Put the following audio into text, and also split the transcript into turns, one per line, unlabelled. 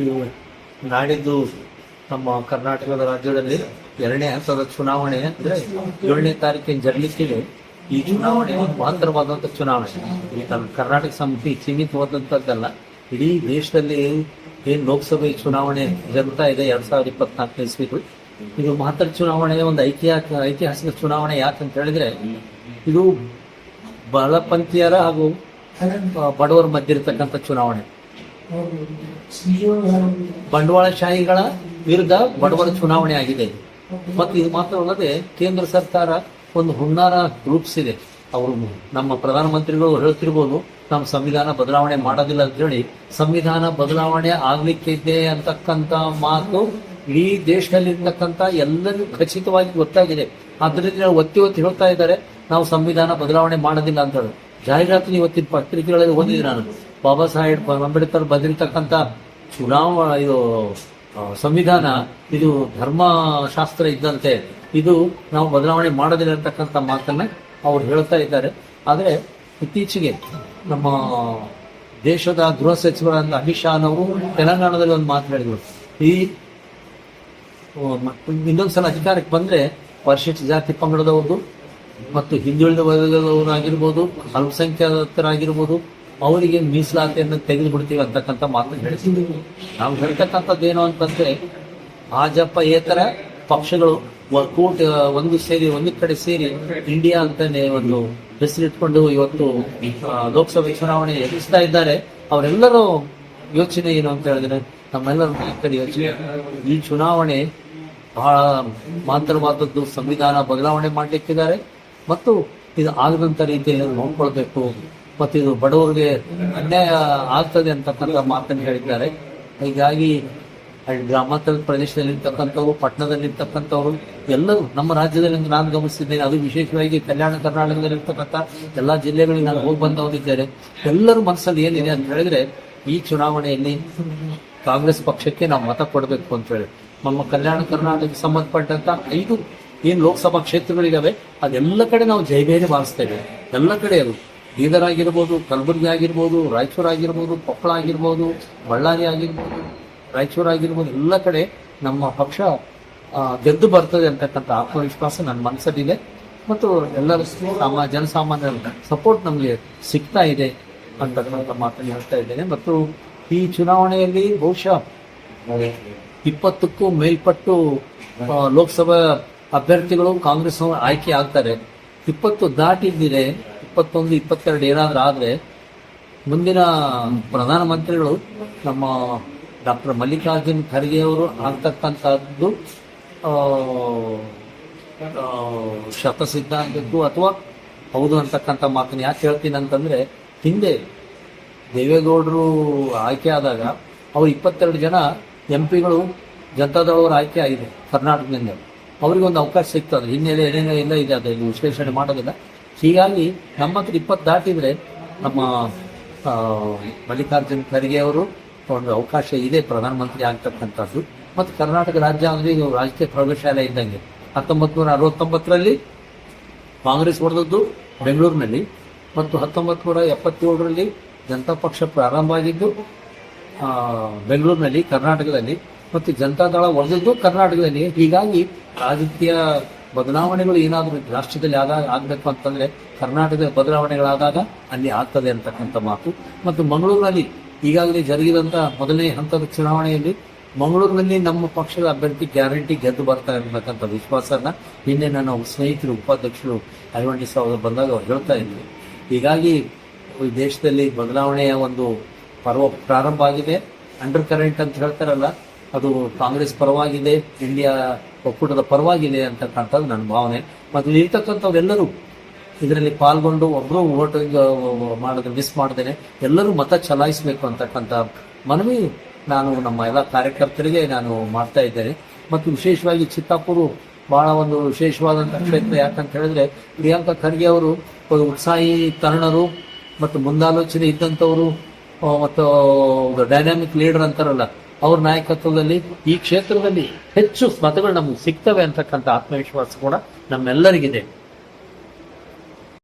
ಇದು ನಾಡಿದ್ದು ನಮ್ಮ ಕರ್ನಾಟಕದ ರಾಜ್ಯದಲ್ಲಿ ಎರಡನೇ ಹಂತದ ಚುನಾವಣೆ ಅಂದ್ರೆ ಏಳನೇ ತಾರೀಕಿನ ಜರ್ಲಿಕ್ಕಿದೆ ಈ ಚುನಾವಣೆ ಒಂದು ಮಹತ್ತರವಾದಂಥ ಚುನಾವಣೆ. ಈ ನಮ್ಮ ಕರ್ನಾಟಕ ಸಮಿತಿ ಸೀಮಿತವಾದಂಥದ್ದಲ್ಲ ಇಡೀ ದೇಶದಲ್ಲಿ ಏನು ಲೋಕಸಭೆ ಚುನಾವಣೆ ಜರುಗ್ತಾ ಇದೆ ಎರಡ್ ಸಾವಿರದ ಇಪ್ಪತ್ನಾಲ್ಕನೇ ಇಸ್ವಿಗಳು ಇದು ಮಹತ್ತರ ಚುನಾವಣೆ, ಒಂದು ಐತಿಹಾಸಿಕ ಐತಿಹಾಸಿಕ ಚುನಾವಣೆ ಯಾಕಂತ ಹೇಳಿದ್ರೆ, ಇದು ಬಲಪಂಥೀಯರ ಹಾಗೂ ಬಡವರ ಮಧ್ಯೆ ಇರತಕ್ಕಂಥ ಚುನಾವಣೆ. ಬಂಡವಾಳಶಾಹಿಗಳ ವಿರುದ್ಧ ಬಡವರ ಚುನಾವಣೆ ಆಗಿದೆ. ಮತ್ತು ಇದು ಮಾತ್ರವಲ್ಲದೆ ಕೇಂದ್ರ ಸರ್ಕಾರ ಒಂದು ಹುನ್ನಾರ ರೂಪಿಸಿದೆ ಅವರು ನಮ್ಮ ಪ್ರಧಾನಮಂತ್ರಿಗಳು ಹೇಳ್ತಿರ್ಬೋದು ನಮ್ಮ ಸಂವಿಧಾನ ಬದಲಾವಣೆ ಮಾಡೋದಿಲ್ಲ ಅಂತ ಹೇಳಿ. ಸಂವಿಧಾನ ಬದಲಾವಣೆ ಆಗ್ಲಿಕ್ಕಿದೆ ಅಂತಕ್ಕಂತ ಮಾತು ಇಡೀ ದೇಶದಲ್ಲಿರ್ತಕ್ಕಂಥ ಎಲ್ಲರಿಗೂ ಖಚಿತವಾಗಿ ಗೊತ್ತಾಗಿದೆ. ಆದ್ರಿಂದ ಒತ್ತಿ ಒತ್ತಿ ಹೇಳ್ತಾ ಇದ್ದಾರೆ, ನಾವು ಸಂವಿಧಾನ ಬದಲಾವಣೆ ಮಾಡೋದಿಲ್ಲ ಅಂತ ಹೇಳಿ. ಜಾಹೀರಾತು ಇವತ್ತಿನ ಪತ್ರಿಕೆಗಳಲ್ಲಿ ಓದಿದೆ ನಾನು. ಬಾಬಾ ಸಾಹೇಬ್ ಅಂಬೇಡ್ಕರ್ ಬಂದಿರತಕ್ಕಂತ ಚುನಾವಣಾ ಇದು ಸಂವಿಧಾನ, ಇದು ಧರ್ಮಶಾಸ್ತ್ರ ಇದ್ದಂತೆ, ಇದು ನಾವು ಬದಲಾವಣೆ ಮಾಡೋದಿಲ್ಲ ಅಂತಕ್ಕಂಥ ಮಾತನ್ನ ಅವ್ರು ಹೇಳ್ತಾ ಇದ್ದಾರೆ. ಆದರೆ ಇತ್ತೀಚೆಗೆ ನಮ್ಮ ದೇಶದ ಗೃಹ ಸಚಿವರಾದ ಅಮಿತ್ ಶಾ ಅವರು ತೆಲಂಗಾಣದಲ್ಲಿ ಒಂದು ಮಾತು ಹೇಳಿದ್ರು. ಈ ಇನ್ನೊಂದ್ಸಲ ಅಧಿಕಾರಕ್ಕೆ ಬಂದ್ರೆ ಪರಿಶಿಷ್ಟ ಜಾತಿ ಪಂಗಡದವರು ಮತ್ತು ಹಿಂದುಳಿದ ವರ್ಗದವರಾಗಿರ್ಬೋದು ಅಲ್ಪಸಂಖ್ಯಾತರಾಗಿರ್ಬೋದು ಅವರಿಗೆ ಮೀಸಲಾತಿಯನ್ನು ತೆಗೆದು ಬಿಡ್ತೀವಿ ಅಂತಕ್ಕಂಥ ಮಾತನ್ನು ಹೇಳ್ತೀವಿ ನಾವು. ಹೇಳ್ತಕ್ಕಂಥದ್ದು ಏನು ಅಂತಂದ್ರೆ ಭಾಜಪ ಏತರ ಪಕ್ಷಗಳು ಒಕ್ಕೂಟ ಒಂದು ಸೇರಿ, ಒಂದು ಕಡೆ ಸೇರಿ ಇಂಡಿಯಾ ಅಂತಾನೆ ಒಂದು ಹೆಸರಿಟ್ಕೊಂಡು ಇವತ್ತು ಲೋಕಸಭೆ ಚುನಾವಣೆ ಎದುರಿಸ್ತಾ ಇದ್ದಾರೆ. ಅವರೆಲ್ಲರೂ ಯೋಚನೆ ಏನು ಅಂತ ಹೇಳಿದ್ರೆ ನಮ್ಮೆಲ್ಲರ ಕಡೆ ಯೋಚನೆ. ಈ ಚುನಾವಣೆ ಬಹಳ ಮಾತ್ರವಾದದ್ದು ಸಂವಿಧಾನ ಬದಲಾವಣೆ ಮಾಡಲಿಕ್ಕಿದ್ದಾರೆ. ಮತ್ತು ಇದು ಆಗದಂತ ರೀತಿಯಲ್ಲಿ ನೋಡ್ಕೊಳ್ಬೇಕು. ಮತ್ತು ಇದು ಬಡವರಿಗೆ ಅನ್ಯಾಯ ಆಗ್ತದೆ ಅಂತಕ್ಕಂಥ ಮಾತನ್ನು ಹೇಳಿದ್ದಾರೆ. ಹೀಗಾಗಿ ಗ್ರಾಮಾಂತರ ಪ್ರದೇಶದಲ್ಲಿರ್ತಕ್ಕಂಥವ್ರು, ಪಟ್ಟಣದಲ್ಲಿರ್ತಕ್ಕಂಥವ್ರು, ಎಲ್ಲರೂ ನಮ್ಮ ರಾಜ್ಯದಲ್ಲಿ ನಾನು ಗಮನಿಸಿದ್ದೇನೆ, ಅದು ವಿಶೇಷವಾಗಿ ಕಲ್ಯಾಣ ಕರ್ನಾಟಕದಲ್ಲಿರ್ತಕ್ಕಂಥ ಎಲ್ಲ ಜಿಲ್ಲೆಗಳಿಗೆ ನಾನು ಹೋಗಿ ಬಂದವರಿದ್ದಾರೆ. ಎಲ್ಲರೂ ಮನಸ್ಸಲ್ಲಿ ಏನಿದೆ ಅಂತ ಹೇಳಿದ್ರೆ, ಈ ಚುನಾವಣೆಯಲ್ಲಿ ಕಾಂಗ್ರೆಸ್ ಪಕ್ಷಕ್ಕೆ ನಾವು ಮತ ಕೊಡಬೇಕು ಅಂತ ಹೇಳಿ. ನಮ್ಮ ಕಲ್ಯಾಣ ಕರ್ನಾಟಕಕ್ಕೆ ಸಂಬಂಧಪಟ್ಟಂತ ಐದು ಏನು ಲೋಕಸಭಾ ಕ್ಷೇತ್ರಗಳಿದಾವೆ, ಅದೆಲ್ಲ ಕಡೆ ನಾವು ಜಯಬೇರಿ ಬಾರಿಸ್ತೇವೆ ಎಲ್ಲ ಕಡೆ ಅದು. ಬೀದರ್ ಆಗಿರ್ಬೋದು ಕಲಬುರಗಿ ಆಗಿರ್ಬೋದು, ರಾಯಚೂರು ಆಗಿರ್ಬೋದು, ಕೊಪ್ಪಳ ಆಗಿರ್ಬೋದು, ಬಳ್ಳಾರಿ ಆಗಿರ್ಬೋದು, ರಾಯಚೂರು ಆಗಿರ್ಬೋದು, ಎಲ್ಲ ಕಡೆ ನಮ್ಮ ಪಕ್ಷ ಗೆದ್ದು ಬರ್ತದೆ ಅಂತಕ್ಕಂಥ ಆತ್ಮವಿಶ್ವಾಸ ನನ್ನ ಮನಸ್ಸಲ್ಲಿದೆ. ಮತ್ತು ಎಲ್ಲರೂ ನಮ್ಮ ಜನಸಾಮಾನ್ಯರ ಸಪೋರ್ಟ್ ನಮಗೆ ಸಿಗ್ತಾ ಇದೆ ಅಂತಕ್ಕಂಥ ಮಾತನ್ನು ಹೇಳ್ತಾ ಇದ್ದೇನೆ. ಮತ್ತು ಈ ಚುನಾವಣೆಯಲ್ಲಿ ಬಹುಶಃ ಇಪ್ಪತ್ತಕ್ಕೂ ಮೇಲ್ಪಟ್ಟು ಲೋಕಸಭಾ ಅಭ್ಯರ್ಥಿಗಳು ಕಾಂಗ್ರೆಸ್ ಆಯ್ಕೆ ಆಗ್ತಾರೆ. ಇಪ್ಪತ್ತು ದಾಟಿದ್ದಿದೆ ಇಪ್ಪತ್ತೊಂದು, ಇಪ್ಪತ್ತೆರಡು ಏನಾದರೂ ಆದರೆ ಮುಂದಿನ ಪ್ರಧಾನಮಂತ್ರಿಗಳು ನಮ್ಮ ಡಾಕ್ಟರ್ ಮಲ್ಲಿಕಾರ್ಜುನ್ ಖರ್ಗೆ ಅವರು ಆಗ್ತಕ್ಕಂಥದ್ದು ಶತಸಿದ್ಧ ಆಗಿದ್ದು ಅಥವಾ ಹೌದು ಅಂತಕ್ಕಂಥ ಮಾತನ್ನು ಯಾಕೆ ಹೇಳ್ತೀನಿ ಅಂತಂದರೆ ಹಿಂದೆ ದೇವೇಗೌಡರು ಆಯ್ಕೆ ಆದಾಗ ಅವ್ರು ಇಪ್ಪತ್ತೆರಡು ಜನ ಎಂ ಪಿಗಳು ಜನತಾದಳವರು ಆಯ್ಕೆ ಆಗಿದೆ ಕರ್ನಾಟಕದಿಂದ. ಅವರಿಗೆ ಒಂದು ಅವಕಾಶ ಸಿಗ್ತದೆ. ಹಿನ್ನೆಲೆ ಏನೇನೋ ಇಲ್ಲ, ಇದೆ ಅದು ವಿಶ್ಲೇಷಣೆ ಮಾಡೋದಿಲ್ಲ. ಹೀಗಾಗಿ ಹತ್ರ ಇಪ್ಪತ್ತು ದಾಟಿದ್ರೆ ನಮ್ಮ ಮಲ್ಲಿಕಾರ್ಜುನ್ ಖರ್ಗೆ ಅವರು ಒಂದು ಅವಕಾಶ ಇದೆ ಪ್ರಧಾನಮಂತ್ರಿ ಆಗ್ತಕ್ಕಂಥದ್ದು. ಮತ್ತು ಕರ್ನಾಟಕ ರಾಜ್ಯ ಅಂದರೆ ಇದು ರಾಜಕೀಯ ಪ್ರೌಢಶಾಲೆ ಇದ್ದಂಗೆ. ಹತ್ತೊಂಬತ್ತು ನೂರ ಅರವತ್ತೊಂಬತ್ತರಲ್ಲಿ ಕಾಂಗ್ರೆಸ್ ಹೊಡೆದದ್ದು ಬೆಂಗಳೂರಿನಲ್ಲಿ. ಮತ್ತು ಹತ್ತೊಂಬತ್ತು ನೂರ ಎಪ್ಪತ್ತೇಳರಲ್ಲಿ ಜನತಾ ಪಕ್ಷ ಪ್ರಾರಂಭ ಆಗಿದ್ದು ಬೆಂಗಳೂರಿನಲ್ಲಿ, ಕರ್ನಾಟಕದಲ್ಲಿ. ಮತ್ತು ಜನತಾದಳ ಹೊಡೆದದ್ದು ಕರ್ನಾಟಕದಲ್ಲಿ. ಹೀಗಾಗಿ ರಾಜಕೀಯ ಬದಲಾವಣೆಗಳು ಏನಾದರೂ ರಾಷ್ಟ್ರದಲ್ಲಿ ಆದಾಗ ಆಗಬೇಕು ಅಂತಂದ್ರೆ ಕರ್ನಾಟಕದ ಬದಲಾವಣೆಗಳಾದಾಗ ಅಲ್ಲಿ ಆಗ್ತದೆ ಅಂತಕ್ಕಂಥ ಮಾತು. ಮತ್ತು ಮಂಗಳೂರಿನಲ್ಲಿ ಈಗಾಗಲೇ ಜರುಗಿದಂಥ ಮೊದಲನೇ ಹಂತದ ಚುನಾವಣೆಯಲ್ಲಿ ಮಂಗಳೂರಿನಲ್ಲಿ ನಮ್ಮ ಪಕ್ಷದ ಅಭ್ಯರ್ಥಿ ಗ್ಯಾರಂಟಿ ಗೆದ್ದು ಬರ್ತಾರೆ ಅನ್ನತಕ್ಕಂಥ ವಿಶ್ವಾಸನ ನಿನ್ನೆ ನನ್ನ ಸ್ನೇಹಿತರು, ಉಪಾಧ್ಯಕ್ಷರು ಅರವಂಡಿ ಅವರು ಬಂದಾಗ ಅವ್ರು ಹೇಳ್ತಾ ಇದ್ರು. ಹೀಗಾಗಿ ದೇಶದಲ್ಲಿ ಬದಲಾವಣೆಯ ಒಂದು ಪರ್ವ ಪ್ರಾರಂಭ ಆಗಿದೆ. ಅಂಡರ್ ಕರೆಂಟ್ ಅಂತ ಹೇಳ್ತಾರಲ್ಲ ಅದು ಕಾಂಗ್ರೆಸ್ ಪರವಾಗಿದೆ ಇಂಡಿಯಾ ಒಕ್ಕೂಟದ ಪರವಾಗಿದೆ ಅಂತಕ್ಕಂಥದ್ದು ನನ್ನ ಭಾವನೆ. ಮತ್ತು ಇರ್ತಕ್ಕಂಥವ್ರೆಲ್ಲರೂ ಇದರಲ್ಲಿ ಪಾಲ್ಗೊಂಡು ಒಬ್ಬರು ವೋಟಿಂಗ್ ಮಾಡೋದು ಮಿಸ್ ಮಾಡ್ದೇನೆ, ಎಲ್ಲರೂ ಮತ ಚಲಾಯಿಸಬೇಕು ಅಂತಕ್ಕಂಥ ಮನವಿ ನಾನು ನಮ್ಮ ಎಲ್ಲ ಕಾರ್ಯಕರ್ತರಿಗೆ ನಾನು ಮಾಡ್ತಾ ಇದ್ದೇನೆ. ಮತ್ತು ವಿಶೇಷವಾಗಿ ಚಿತ್ತಾಪುರ ಬಹಳ ಒಂದು ವಿಶೇಷವಾದಂಥ ಕ್ಷೇತ್ರ ಯಾಕಂತ ಹೇಳಿದ್ರೆ ಪ್ರಿಯಾಂಕಾ ಖರ್ಗೆ ಅವರು ಉತ್ಸಾಹಿ ತರುಣರು ಮತ್ತು ಮುಂದಾಲೋಚನೆ ಇದ್ದಂಥವರು ಮತ್ತು ಡೈನಾಮಿಕ್ ಲೀಡರ್ ಅಂತಾರಲ್ಲ ಅವ್ರ ನಾಯಕತ್ವದಲ್ಲಿ ಈ ಕ್ಷೇತ್ರದಲ್ಲಿ ಹೆಚ್ಚು ಮತಗಳು ನಮ್ಗೆ ಸಿಗ್ತವೆ ಅಂತಕ್ಕಂಥ ಆತ್ಮವಿಶ್ವಾಸ ಕೂಡ ನಮ್ಮೆಲ್ಲರಿಗಿದೆ.